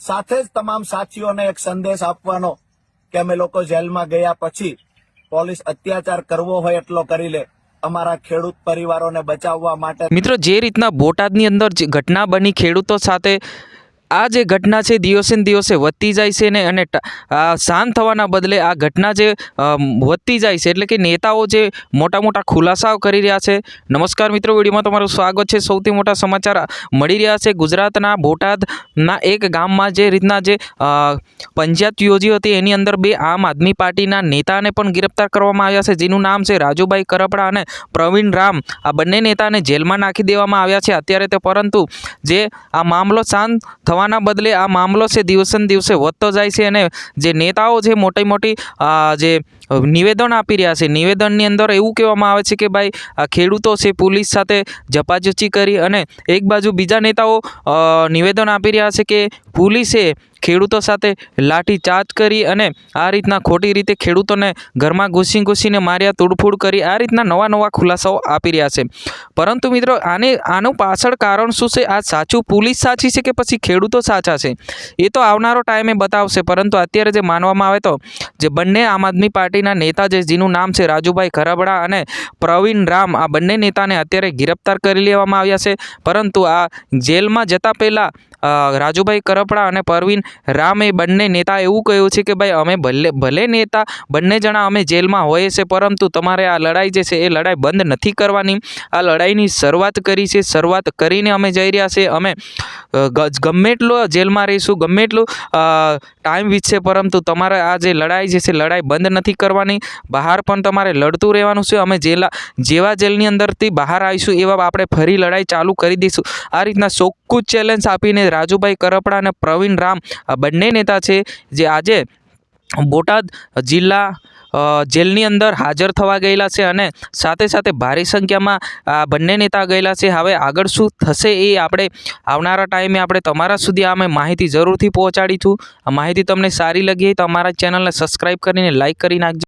સાથે જ તમામ સાથીઓને એક સંદેશ આપવાનો કે અમે લોકો જેલમાં ગયા પછી પોલીસ અત્યાચાર કરવો હોય એટલો કરી લે. અમારા ખેડૂત પરિવારોને બચાવવા માટે મિત્રો, જે રીતના બોટાદની અંદર ઘટના બની ખેડૂતો સાથે આ જે ઘટના છે, દિવસે દિવસે વધતી જાય છે ને અને શાંત થવાના બદલે આ ઘટના જે વધતી જાય છે એટલે કે નેતાઓ જે મોટા મોટા ખુલાસાઓ કરી રહ્યા છે. નમસ્કાર મિત્રો, વિડીયોમાં તમારું સ્વાગત છે. સૌથી મોટા સમાચાર મળી રહ્યા છે. ગુજરાતના બોટાદના એક ગામમાં જે રીતના જે પંચાયત યોજી હતી, એની અંદર બે આમ આદમી પાર્ટીના નેતાને પણ ગિરફ્તાર કરવામાં આવ્યા છે, જેનું નામ છે રાજુભાઈ કરપડા અને પ્રવીણ રામ. આ બંને નેતાને જેલમાં નાખી દેવામાં આવ્યા છે અત્યારે તે પરંતુ જે આ મામલો શાંત થવાના બદલે આ મામલો છે દિવસે દિવસે વધતો જાય છે અને જે નેતાઓ છે મોટી મોટી જે નિવેદન આપી રહ્યા છે, નિવેદનની અંદર એવું કહેવામાં આવે છે કે ભાઈ ખેડૂતો છે પોલીસ સાથે ઝપાઝપી કરી અને એક બાજુ બીજા નેતાઓ નિવેદન આપી રહ્યા છે કે પોલીસે ખેડૂતો સાથે લાઠી ચાર્જ કરી અને આ રીતના ખોટી રીતે ખેડૂતોને ઘરમાં ઘૂસી ઘૂસીને માર્યા, તોડફોડ કરી આ રીતના નવા નવા ખુલાસાઓ આપી રહ્યા છે. પરંતુ મિત્રો, આને, આનું પાછળ કારણ શું છે? આ સાચું પોલીસ સાચી છે કે પછી ખેડૂતો સાચા છે? એ તો આવનારો ટાઈમે બતાવશે, પરંતુ અત્યારે જે માનવામાં આવે તો, જે બંને આમ આદમી પાર્ટીના નેતા છે, જેનું નામ છે રાજુભાઈ ખરાબડા અને પ્રવીણ રામ, આ બંને નેતાને અત્યારે ગિરફ્તાર કરી લેવામાં આવ્યા છે. પરંતુ આ જેલમાં જતા પહેલાં રાજુભાઈ કરપડા અને પરવીન રામ બંને નેતા એવું કહ્યું છે કે ભાઈ, અમે ભલે ભલે નેતા બંને જણા અમે જેલમાં હોઈએ છે, પરંતુ તમારે આ લડાઈ જે છે, એ લડાઈ બંધ નથી કરવાની. આ લડાઈની શરૂઆત કરી છે, શરૂઆત કરીને અમે જઈ રહ્યા છે અમે ગમે એટલો જેલમાં રહીશું, ગમે એટલું ટાઈમ વીતશે પરંતુ તમારે આ જે લડાઈ જે છે લડાઈ બંધ નથી કરવાની. બહાર પણ તમારે લડતું રહેવાનું છે. અમે જેલા, જેવા જેલની અંદરથી બહાર આવીશું, એવા આપણે ફરી લડાઈ ચાલુ કરી દઈશું. આ રીતના ચોખ્ખું ચેલેન્જ આપીને રાજુભાઈ કરપડા અને પ્રવીણ રામ, આ બંને નેતા છે, જે આજે બોટાદ જિલ્લા જેલની અંદર હાજર થવા ગયેલા છે અને સાથે સાથે ભારી સંખ્યામાં આ બંને નેતા ગયેલા છે. હવે આગળ શું થશે એ આપણે આવનારા ટાઈમે આપણે તમારા સુધી અમે માહિતી જરૂરથી પહોંચાડીશું. આ માહિતી તમને સારી લગી હોય તો ચેનલને સબસ્ક્રાઈબ કરીને લાઈક કરી નાખજો.